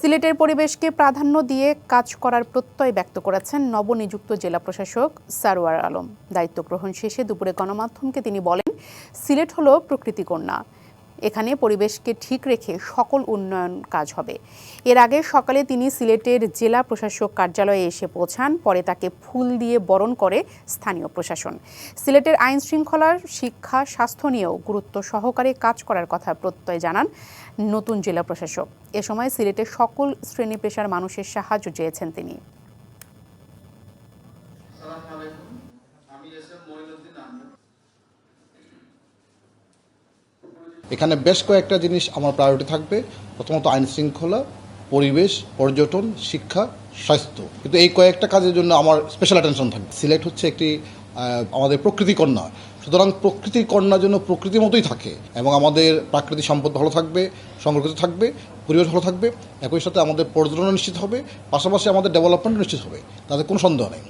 সিলেটের পরিবেশকে প্রাধান্য দিয়ে কাজ করার প্রত্যয় ব্যক্ত করেছেন নবনিযুক্ত জেলা প্রশাসক সারোয়ার আলম। দায়িত্ব গ্রহণ শেষে দুপুরে গণমাধ্যমকে তিনি বলেন, সিলেট হল প্রকৃতিকন্যা এখানে পরিবেশকে ঠিক রেখে সকল উন্নয়ন কাজ হবে। এর আগে সকালে তিনি সিলেটের জেলা প্রশাসক কার্যালয়ে এসে পৌঁছান, পরে তাকে ফুল দিয়ে বরণ করে স্থানীয় প্রশাসন। সিলেটের আইন শৃঙ্খলার শিক্ষা, স্বাস্থ্য নিয়েও গুরুত্ব সহকারে কাজ করার কথা প্রত্যয় জানান নতুন জেলা প্রশাসক। এ সময় সিলেটের সকল শ্রেণি পেশার মানুষের সাহায্য চেয়েছেন তিনি। আমি আহমেদ। এখানে বেশ কয়েকটা জিনিস আমার প্রায়োরিটি থাকবে। প্রথমত আইন শৃঙ্খলা, পরিবেশ, পর্যটন, শিক্ষা, স্বাস্থ্য। কিন্তু এই কয়েকটা কাজের জন্য আমার স্পেশাল অ্যাটেনশন থাকবে। সিলেট হচ্ছে একটি আমাদের প্রকৃতি কন্যা। সুতরাং প্রকৃতির কন্যার জন্য প্রকৃতির মতোই থাকে এবং আমাদের প্রাকৃতিক সম্পদ ভালো থাকবে, সংরক্ষিত থাকবে, পরিবেশ ভালো থাকবে, একই সাথে আমাদের পর্যটন নিশ্চিত হবে, পাশাপাশি আমাদের ডেভেলপমেন্ট নিশ্চিত হবে। তাতে কোনো সন্দেহ নেই।